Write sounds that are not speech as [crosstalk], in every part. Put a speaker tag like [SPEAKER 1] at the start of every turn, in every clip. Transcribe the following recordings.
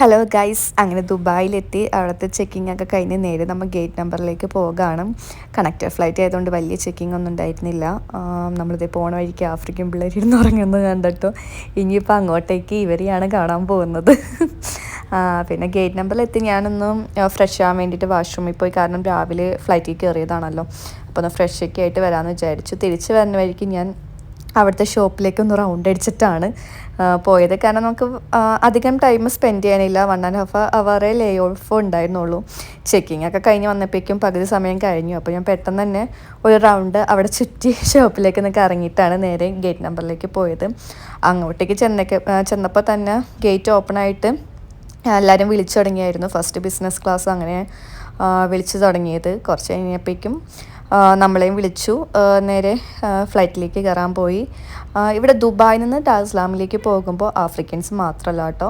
[SPEAKER 1] Hello guys അങ്ങനെ ദുബായിലെത്തി. അവിടുത്തെ checking ഒക്കെ കഴിഞ്ഞ് നേരെ നമ്മൾ ഗേറ്റ് നമ്പറിലേക്ക് പോകാണ്. കണക്റ്റഡ് ഫ്ലൈറ്റ് ആയതുകൊണ്ട് വലിയ ചെക്കിംഗ് ഒന്നും ഉണ്ടായിരുന്നില്ല. നമ്മളിതേ പോണ വഴിക്ക് ആഫ്രിക്കൻ പിള്ളേർ ഇരുന്ന് ഉറങ്ങുന്നത് കണ്ടിട്ടോ. ഇനിയിപ്പോൾ അങ്ങോട്ടേക്ക് ഇവരെയാണ് കാണാൻ പോകുന്നത്. പിന്നെ ഗേറ്റ് നമ്പറിലെത്തി ഞാനൊന്നും ഫ്രഷ് ആവാൻ വേണ്ടിയിട്ട് വാഷ്റൂമിൽ പോയി. കാരണം രാവിലെ ഫ്ലൈറ്റിൽ കയറിയതാണല്ലോ അപ്പോൾ ഒന്ന് ഫ്രഷ് ഒക്കെ ആയിട്ട് വരാമെന്ന് വിചാരിച്ചു. തിരിച്ച് വരുന്ന വഴിക്ക് ഞാൻ അവിടുത്തെ ഷോപ്പിലേക്ക് ഒന്ന് റൗണ്ട് അടിച്ചിട്ടാണ് പോയത്. കാരണം നമുക്ക് അധികം ടൈം സ്പെൻഡ് ചെയ്യാനില്ല. വൺ ആൻഡ് ഹാഫ് അവറേ ലേ ഓഫ് ഉണ്ടായിരുന്നുള്ളൂ. ചെക്കിങ് ഒക്കെ കഴിഞ്ഞ് വന്നപ്പോഴേക്കും പകുതി സമയം കഴിഞ്ഞു. അപ്പോൾ ഞാൻ പെട്ടെന്ന് തന്നെ ഒരു റൗണ്ട് അവിടെ ചുറ്റി [laughs] ഷോപ്പിലേക്ക് നിന്നൊക്കെ ഇറങ്ങിയിട്ടാണ് നേരെ ഗേറ്റ് നമ്പറിലേക്ക് പോയത്. അങ്ങോട്ടേക്ക് ചെന്നൊക്കെ ചെന്നപ്പോൾ തന്നെ ഗേറ്റ് ഓപ്പൺ ആയിട്ട് എല്ലാവരും വിളിച്ചു തുടങ്ങിയായിരുന്നു. ഫസ്റ്റ് ബിസിനസ് ക്ലാസ് അങ്ങനെ വിളിച്ചു തുടങ്ങിയത്. കുറച്ച് കഴിഞ്ഞപ്പോഴേക്കും നമ്മളെയും വിളിച്ചു. നേരെ ഫ്ലൈറ്റിലേക്ക് കയറാൻ പോയി. ഇവിടെ ദുബായിൽ നിന്ന് ടാസ്ലാമിലേക്ക് പോകുമ്പോൾ ആഫ്രിക്കൻസ് മാത്രമല്ല കേട്ടോ.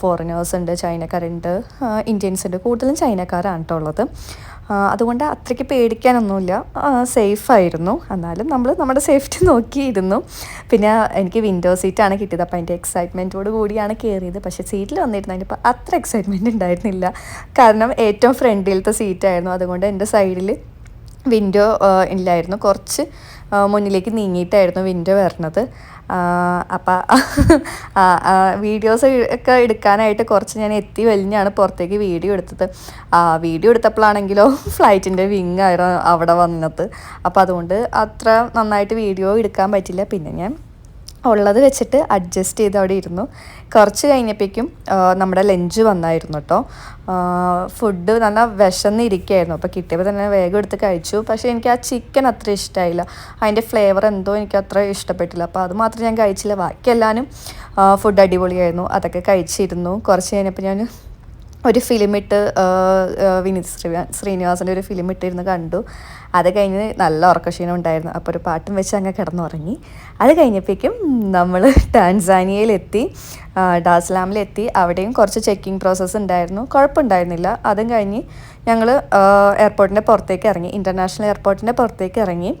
[SPEAKER 1] ഫോറിനേഴ്സ് ഉണ്ട് ചൈനക്കാരുണ്ട് ഇന്ത്യൻസ് ഉണ്ട്. കൂടുതലും ചൈനക്കാരാണ് കേട്ടോ ഉള്ളത്. അതുകൊണ്ട് അത്രയ്ക്ക് പേടിക്കാനൊന്നുമില്ല. സേഫായിരുന്നു എന്നാലും നമ്മൾ നമ്മുടെ സേഫ്റ്റി നോക്കിയിരുന്നു. പിന്നെ എനിക്ക് വിൻഡോ സീറ്റാണ് കിട്ടിയത്. അപ്പോൾ അതിന്റെ എക്സൈറ്റ്മെന്റോട് കൂടിയാണ് കയറിയത് പക്ഷേ സീറ്റിൽ വന്നിരുന്നതിന്റെ ഇപ്പോൾ അത്ര എക്സൈറ്റ്മെന്റ് ഉണ്ടായിരുന്നില്ല. കാരണം ഏറ്റവും ഫ്രണ്ടിലത്തെ സീറ്റായിരുന്നു അതുകൊണ്ട് എന്റെ സൈഡിൽ വിൻഡോ ഇല്ലായിരുന്നു. കുറച്ച് മുന്നിലേക്ക് നീങ്ങിയിട്ടായിരുന്നു വിൻഡോ വരുന്നത് അപ്പം വീഡിയോസ് ഒക്കെ എടുക്കാനായിട്ട് കുറച്ച് ഞാൻ എത്തി വലിഞ്ഞാണ് പുറത്തേക്ക് വീഡിയോ എടുത്തത്. വീഡിയോ എടുത്തപ്പോഴാണെങ്കിലോ ഫ്ലൈറ്റിന്റെ വിങ് ആയിരുന്നു അവിടെ വന്നത്. അപ്പോൾ അതുകൊണ്ട് അത്ര നന്നായിട്ട് വീഡിയോ എടുക്കാൻ പറ്റില്ല. പിന്നെ ഞാൻ ഉള്ളത് വെച്ചിട്ട് അഡ്ജസ്റ്റ് ചെയ്ത് അവിടെ ഇരുന്നു. കുറച്ച് കഴിഞ്ഞപ്പോഴേക്കും നമ്മുടെ ലഞ്ച് വന്നായിരുന്നു കേട്ടോ ഫുഡ് നല്ല വിശന്നിരിക്കുകയായിരുന്നു അപ്പോൾ കിട്ടിയപ്പോൾ തന്നെ വേഗം എടുത്ത് കഴിച്ചു. പക്ഷേ എനിക്ക് ആ ചിക്കൻ അത്ര ഇഷ്ടമായില്ല അതിന്റെ ഫ്ലേവർ എന്തോ എനിക്ക് അത്ര ഇഷ്ടപ്പെട്ടില്ല. അപ്പോൾ അത് മാത്രം ഞാൻ കഴിച്ചില്ല. ബാക്കി എല്ലാവരും ഫുഡ് അടിപൊളിയായിരുന്നു. അതൊക്കെ കഴിച്ചിരുന്നു. കുറച്ച് കഴിഞ്ഞപ്പോൾ ഞാൻ ഒരു ഫിലിമിട്ട് വിനീത് ശ്രീ ശ്രീനിവാസന്റെ ഒരു ഫിലിം ഇട്ടിരുന്ന് കണ്ടു. അത് കഴിഞ്ഞ് നല്ല ഉറക്കക്ഷീണം ഉണ്ടായിരുന്നു. അപ്പോൾ ഒരു പാട്ടും വെച്ച് അങ്ങ് കിടന്നുറങ്ങി. അത് കഴിഞ്ഞപ്പോഴേക്കും നമ്മൾ ടാൻസാനിയയിലെത്തി ഡാസ്ലാമിലെത്തി. അവിടെയും കുറച്ച് ചെക്കിംഗ് പ്രോസസ്സ് ഉണ്ടായിരുന്നു. കുഴപ്പമുണ്ടായിരുന്നില്ല. അതും കഴിഞ്ഞ് ഞങ്ങൾ എയർപോർട്ടിന്റെ പുറത്തേക്ക് ഇറങ്ങി. ഇന്റർനാഷണൽ എയർപോർട്ടിന്റെ പുറത്തേക്ക് ഇറങ്ങി.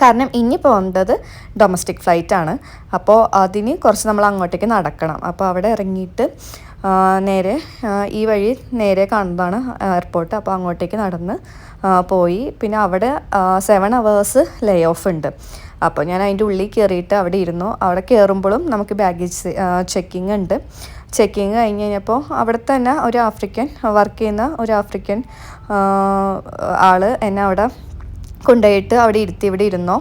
[SPEAKER 1] കാരണം ഇനി പോകേണ്ടത് ഡൊമസ്റ്റിക് ഫ്ലൈറ്റ് ആണ്. അപ്പോൾ അതിന് കുറച്ച് നമ്മൾ അങ്ങോട്ടേക്ക് നടക്കണം. അപ്പോൾ അവിടെ ഇറങ്ങിയിട്ട് നേരെ ഈ വഴി നേരെ കാണുന്നതാണ് എയർപോർട്ട് അപ്പോൾ അങ്ങോട്ടേക്ക് നടന്ന് പോയി. പിന്നെ അവിടെ സെവൻ അവേഴ്സ് ലേ ഓഫ് ഉണ്ട്. അപ്പോൾ ഞാൻ അതിന്റെ ഉള്ളിൽ കയറിയിട്ട് അവിടെ ഇരുന്നു. അവിടെ കയറുമ്പോഴും നമുക്ക് ബാഗേജ് ചെക്കിങ് ഉണ്ട്. ചെക്കിങ് കഴിഞ്ഞ് കഴിഞ്ഞപ്പോൾ അവിടെ തന്നെ ഒരു ആഫ്രിക്കൻ വർക്ക് ചെയ്യുന്ന ഒരു ആഫ്രിക്കൻ ആൾ എന്നെ അവിടെ കൊണ്ടുപോയിട്ട് അവിടെ ഇരുത്തി ഇവിടെ ഇരുന്നോ?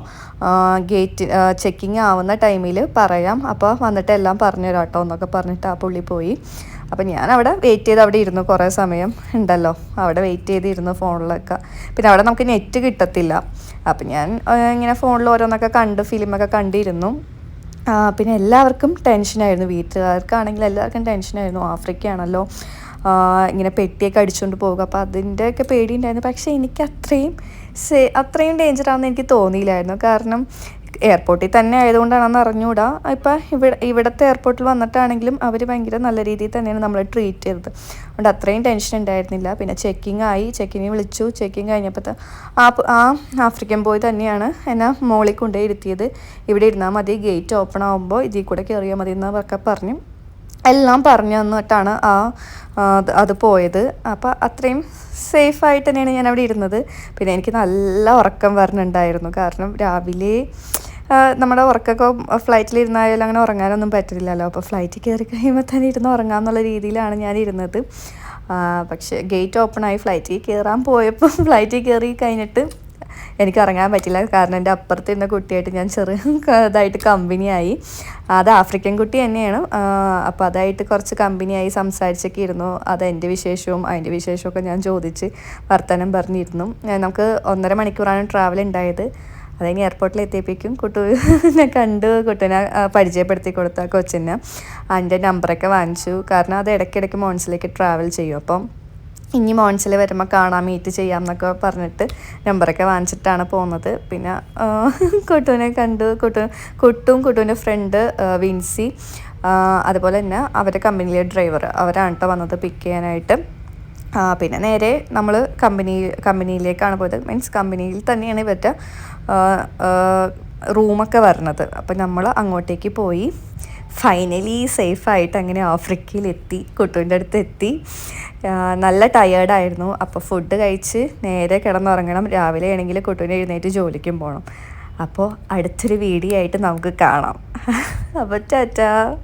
[SPEAKER 1] ഗേറ്റ് ചെക്കിങ് ആവുന്ന ടൈമിൽ പറയാം. അപ്പോൾ വന്നിട്ട് എല്ലാം പറഞ്ഞു തരാം കേട്ടോ എന്നൊക്കെ പറഞ്ഞിട്ട് ആ പുള്ളി പോയി. അപ്പം ഞാൻ അവിടെ വെയിറ്റ് ചെയ്ത് അവിടെ ഇരുന്നു കുറേ സമയം. ഉണ്ടല്ലോ. അവിടെ വെയിറ്റ് ചെയ്തിരുന്നു ഫോണിലൊക്കെ പിന്നെ അവിടെ നമുക്ക് നെറ്റ് കിട്ടത്തില്ല. അപ്പം ഞാൻ ഇങ്ങനെ ഫോണിൽ ഓരോന്നൊക്കെ കണ്ട് ഫിലിമൊക്കെ കണ്ടിരുന്നു. പിന്നെ എല്ലാവർക്കും ടെൻഷനായിരുന്നു വീട്ടുകാർക്കാണെങ്കിൽ എല്ലാവർക്കും ടെൻഷനായിരുന്നു ആഫ്രിക്കയാണല്ലോ. ഇങ്ങനെ പെട്ടിയൊക്കെ അടിച്ചുകൊണ്ട് പോകുക അപ്പോൾ അതിന്റെയൊക്കെ പേടിയുണ്ടായിരുന്നു. പക്ഷേ എനിക്ക് അത്രയും സേ അത്രയും ഡേഞ്ചറാണെന്ന് എനിക്ക് തോന്നിയില്ലായിരുന്നു. കാരണം എയർപോർട്ടിൽ തന്നെ ആയതുകൊണ്ടാണെന്ന് അറിഞ്ഞുകൂടാ. ഇപ്പം ഇവിടെ ഇവിടുത്തെ എയർപോർട്ടിൽ വന്നിട്ടാണെങ്കിലും അവർ ഭയങ്കര നല്ല രീതിയിൽ തന്നെയാണ് നമ്മളെ ട്രീറ്റ് ചെയ്തത്. അതുകൊണ്ട് അത്രയും ടെൻഷൻ ഉണ്ടായിരുന്നില്ല. പിന്നെ ചെക്കിംഗ് ആയി. ചെക്കിങ് വിളിച്ചു. ചെക്കിങ് കഴിഞ്ഞപ്പോൾ ആ ആ ആഫ്രിക്കൻ ബോയ് തന്നെയാണ് എന്നെ മോളിൽ കൊണ്ടുപോയി ഇരുത്തിയത്. ഇവിടെ ഇരുന്നാൽ മതി. ഗേറ്റ് ഓപ്പൺ ആകുമ്പോൾ ഇതിൽ കൂടെ കയറിയാൽ മതി എന്നൊക്കെ പറഞ്ഞു എല്ലാം പറഞ്ഞു തന്നിട്ടാണ് ആ അത് പോയത്. അപ്പോൾ അത്രയും സേഫായിട്ട് തന്നെയാണ് ഞാൻ അവിടെ ഇരുന്നത്. പിന്നെ എനിക്ക് നല്ല ഉറക്കം വരണുണ്ടായിരുന്നു. കാരണം രാവിലെ നമ്മുടെ ഉറക്കമൊക്കെ ഫ്ലൈറ്റിൽ ഇരുന്നായാലും അങ്ങനെ ഉറങ്ങാനൊന്നും പറ്റില്ലല്ലോ. അപ്പോൾ ഫ്ലൈറ്റിൽ കയറി കഴിയുമ്പോൾ തന്നെ ഇരുന്ന് ഉറങ്ങാമെന്നുള്ള രീതിയിലാണ് ഞാൻ ഇരുന്നത് പക്ഷേ ഗേറ്റ് ഓപ്പൺ ആയി ഫ്ലൈറ്റിൽ കയറാൻ പോയപ്പോൾ ഫ്ലൈറ്റിൽ [laughs] കയറി കഴിഞ്ഞിട്ട് എനിക്ക് ഇറങ്ങാൻ പറ്റില്ല. കാരണം എന്റെ അപ്പുറത്തിരുന്ന കുട്ടിയായിട്ട് ഞാൻ ചെറു [laughs] ഇതായിട്ട് കമ്പനിയായി. അത് ആഫ്രിക്കൻ കുട്ടി തന്നെയാണ്. അപ്പോൾ അതായിട്ട് കുറച്ച് കമ്പനിയായി സംസാരിച്ചൊക്കെ ഇരുന്നു. അത് എന്റെ വിശേഷവും അതിന്റെ വിശേഷമൊക്കെ ഞാൻ ചോദിച്ച് വർത്തമാനം പറഞ്ഞിരുന്നു. നമുക്ക് ഒന്നര മണിക്കൂറാണ് ട്രാവൽ ഉണ്ടായത്. അതിന് എയർപോർട്ടിൽ എത്തിയപ്പോഴേക്കും കുട്ടു [laughs] കണ്ട്. ആ, പരിചയപ്പെടുത്തി കൊടുത്ത കൊച്ചിനെ. അതിന്റെ നമ്പറൊക്കെ വാങ്ങിച്ചു. കാരണം അത് ഇടയ്ക്കിടയ്ക്ക് മോൺസിലേക്ക് ട്രാവൽ ചെയ്യും. അപ്പം ഇനി മോൺസിൽ വരുമ്പോൾ കാണാൻ മീറ്റ് ചെയ്യാം എന്നൊക്കെ പറഞ്ഞിട്ട് നമ്പറൊക്കെ വാങ്ങിച്ചിട്ടാണ് പോകുന്നത്. പിന്നെ കൊട്ടുവിനെ കണ്ടു. കുട്ടു കുട്ടും കുട്ടുവിന്റെ ഫ്രണ്ട് വിൻസി അതുപോലെ തന്നെ അവരുടെ കമ്പനിയിലെ ഡ്രൈവർ അവരാണ് കേട്ടോ വന്നത് പിക്ക് ചെയ്യാനായിട്ട്. പിന്നെ നേരെ നമ്മൾ കമ്പനി കമ്പനിയിലേക്കാണ് പോയത്. മീൻസ് കമ്പനിയിൽ തന്നെയാണ് ഇവരുടെ റൂമൊക്കെ വരുന്നത്. അപ്പോൾ നമ്മൾ അങ്ങോട്ടേക്ക് പോയി. ഫൈനലി സേഫായിട്ട് അങ്ങനെ ആഫ്രിക്കയിലെത്തി കുട്ടുവിന്റെ അടുത്ത് എത്തി നല്ല ടയേർഡായിരുന്നു അപ്പോൾ ഫുഡ് കഴിച്ച് നേരെ കിടന്നുറങ്ങണം. രാവിലെ ആണെങ്കിൽ കുട്ടുവിനെ എഴുന്നേറ്റ് ജോലിക്കും പോകണം അപ്പോൾ അടുത്തൊരു വീഡിയോ ആയിട്ട് നമുക്ക് കാണാം. [laughs] അപ്പോൾ ടാറ്റാ.